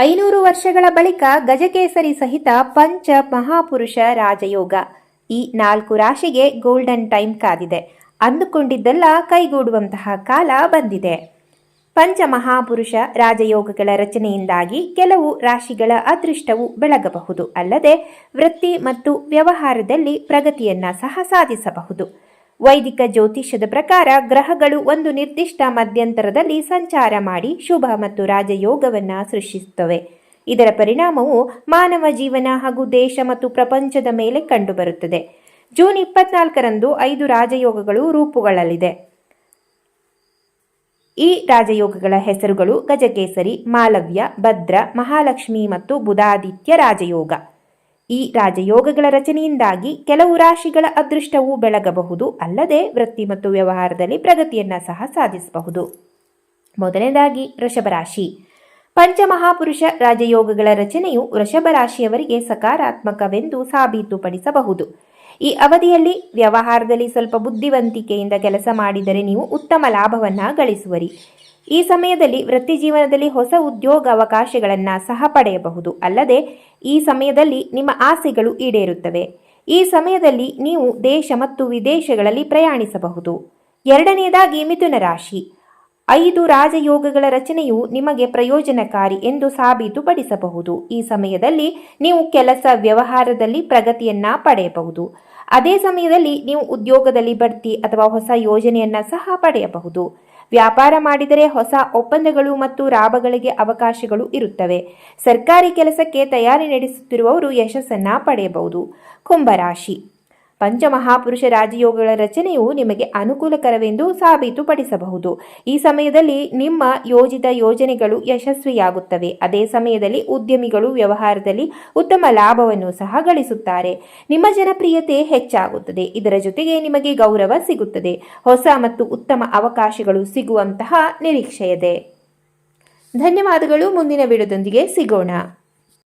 ಐನೂರು ವರ್ಷಗಳ ಬಳಿಕ ಗಜಕೇಸರಿ ಸಹಿತ ಪಂಚ ಮಹಾಪುರುಷ ರಾಜಯೋಗ. ಈ ನಾಲ್ಕು ರಾಶಿಗೆ ಗೋಲ್ಡನ್ ಟೈಮ್ ಕಾದಿದೆ. ಅಂದುಕೊಂಡಿದ್ದೆಲ್ಲ ಕೈಗೂಡುವಂತಹ ಕಾಲ ಬಂದಿದೆ. ಪಂಚ ಮಹಾಪುರುಷ ರಾಜಯೋಗಗಳ ರಚನೆಯಿಂದಾಗಿ ಕೆಲವು ರಾಶಿಗಳ ಅದೃಷ್ಟವು ಬೆಳಗಬಹುದು. ಅಲ್ಲದೆ ವೃತ್ತಿ ಮತ್ತು ವ್ಯವಹಾರದಲ್ಲಿ ಪ್ರಗತಿಯನ್ನ ಸಹ ಸಾಧಿಸಬಹುದು. ವೈದಿಕ ಜ್ಯೋತಿಷ್ಯದ ಪ್ರಕಾರ ಗ್ರಹಗಳು ಒಂದು ನಿರ್ದಿಷ್ಟ ಮಧ್ಯಂತರದಲ್ಲಿ ಸಂಚಾರ ಮಾಡಿ ಶುಭ ಮತ್ತು ರಾಜಯೋಗವನ್ನು ಸೃಷ್ಟಿಸುತ್ತವೆ. ಇದರ ಪರಿಣಾಮವು ಮಾನವ ಜೀವನ ಹಾಗೂ ದೇಶ ಮತ್ತು ಪ್ರಪಂಚದ ಮೇಲೆ ಕಂಡುಬರುತ್ತದೆ. ಜೂನ್ ಇಪ್ಪತ್ನಾಲ್ಕರಂದು ಐದು ರಾಜಯೋಗಗಳು ರೂಪುಗೊಳ್ಳಲಿದೆ. ಈ ರಾಜಯೋಗಗಳ ಹೆಸರುಗಳು ಗಜಕೇಸರಿ ಮಾಲವ್ಯ ಭದ್ರ, ಮಹಾಲಕ್ಷ್ಮಿ ಮತ್ತು ಬುಧಾದಿತ್ಯ ರಾಜಯೋಗ. ಈ ರಾಜಯೋಗಗಳ ರಚನೆಯಿಂದಾಗಿ ಕೆಲವು ರಾಶಿಗಳ ಅದೃಷ್ಟವೂ ಬೆಳಗಬಹುದು, ಅಲ್ಲದೆ ವೃತ್ತಿ ಮತ್ತು ವ್ಯವಹಾರದಲ್ಲಿ ಪ್ರಗತಿಯನ್ನ ಸಹ ಸಾಧಿಸಬಹುದು. ಮೊದಲನೇದಾಗಿ ವೃಷಭ ರಾಶಿ ಪಂಚಮಹಾಪುರುಷ ರಾಜಯೋಗಗಳ ರಚನೆಯು ವೃಷಭ ರಾಶಿಯವರಿಗೆ ಸಕಾರಾತ್ಮಕವೆಂದು ಸಾಬೀತುಪಡಿಸಬಹುದು. ಈ ಅವಧಿಯಲ್ಲಿ ವ್ಯವಹಾರದಲ್ಲಿ ಸ್ವಲ್ಪ ಬುದ್ಧಿವಂತಿಕೆಯಿಂದ ಕೆಲಸ ಮಾಡಿದರೆ ನೀವು ಉತ್ತಮ ಲಾಭವನ್ನು ಗಳಿಸುವರಿ. ಈ ಸಮಯದಲ್ಲಿ ವೃತ್ತಿ ಜೀವನದಲ್ಲಿ ಹೊಸ ಉದ್ಯೋಗ ಅವಕಾಶಗಳನ್ನು ಸಹ ಪಡೆಯಬಹುದು. ಅಲ್ಲದೆ, ಈ ಸಮಯದಲ್ಲಿ ನಿಮ್ಮ ಆಸೆಗಳು ಈಡೇರುತ್ತವೆ. ಈ ಸಮಯದಲ್ಲಿ ನೀವು ದೇಶ ಮತ್ತು ವಿದೇಶಗಳಲ್ಲಿ ಪ್ರಯಾಣಿಸಬಹುದು. ಎರಡನೆಯದಾಗಿ ಮಿಥುನ ರಾಶಿ. ಐದು ರಾಜಯೋಗಗಳ ರಚನೆಯು ನಿಮಗೆ ಪ್ರಯೋಜನಕಾರಿ ಎಂದು ಸಾಬೀತುಪಡಿಸಬಹುದು. ಈ ಸಮಯದಲ್ಲಿ ನೀವು ಕೆಲಸ ವ್ಯವಹಾರದಲ್ಲಿ ಪ್ರಗತಿಯನ್ನ ಪಡೆಯಬಹುದು. ಅದೇ ಸಮಯದಲ್ಲಿ ನೀವು ಉದ್ಯೋಗದಲ್ಲಿ ಬಡ್ತಿ ಅಥವಾ ಹೊಸ ಯೋಜನೆಯನ್ನ ಸಹ ಪಡೆಯಬಹುದು. ವ್ಯಾಪಾರ ಮಾಡಿದರೆ ಹೊಸ ಒಪ್ಪಂದಗಳು ಮತ್ತು ಲಾಭಗಳಿಗೆ ಅವಕಾಶಗಳು ಇರುತ್ತವೆ. ಸರ್ಕಾರಿ ಕೆಲಸಕ್ಕೆ ತಯಾರಿ ನಡೆಸುತ್ತಿರುವವರು ಯಶಸ್ಸನ್ನ ಪಡೆಯಬಹುದು. ಕುಂಭರಾಶಿ. ಪಂಚಮಹಾಪುರುಷ ರಾಜಯೋಗಗಳ ರಚನೆಯು ನಿಮಗೆ ಅನುಕೂಲಕರವೆಂದು ಸಾಬೀತುಪಡಿಸಬಹುದು. ಈ ಸಮಯದಲ್ಲಿ ನಿಮ್ಮ ಯೋಜಿತ ಯೋಜನೆಗಳು ಯಶಸ್ವಿಯಾಗುತ್ತವೆ. ಅದೇ ಸಮಯದಲ್ಲಿ ಉದ್ಯಮಿಗಳು ವ್ಯವಹಾರದಲ್ಲಿ ಉತ್ತಮ ಲಾಭವನ್ನು ಸಹ ಗಳಿಸುತ್ತಾರೆ. ನಿಮ್ಮ ಜನಪ್ರಿಯತೆ ಹೆಚ್ಚಾಗುತ್ತದೆ. ಇದರ ಜೊತೆಗೆ ನಿಮಗೆ ಗೌರವ ಸಿಗುತ್ತದೆ. ಹೊಸ ಮತ್ತು ಉತ್ತಮ ಅವಕಾಶಗಳು ಸಿಗುವಂತಹ ನಿರೀಕ್ಷೆಯಿದೆ. ಧನ್ಯವಾದಗಳು. ಮುಂದಿನ ವಿಡಿಯೋದೊಂದಿಗೆ ಸಿಗೋಣ.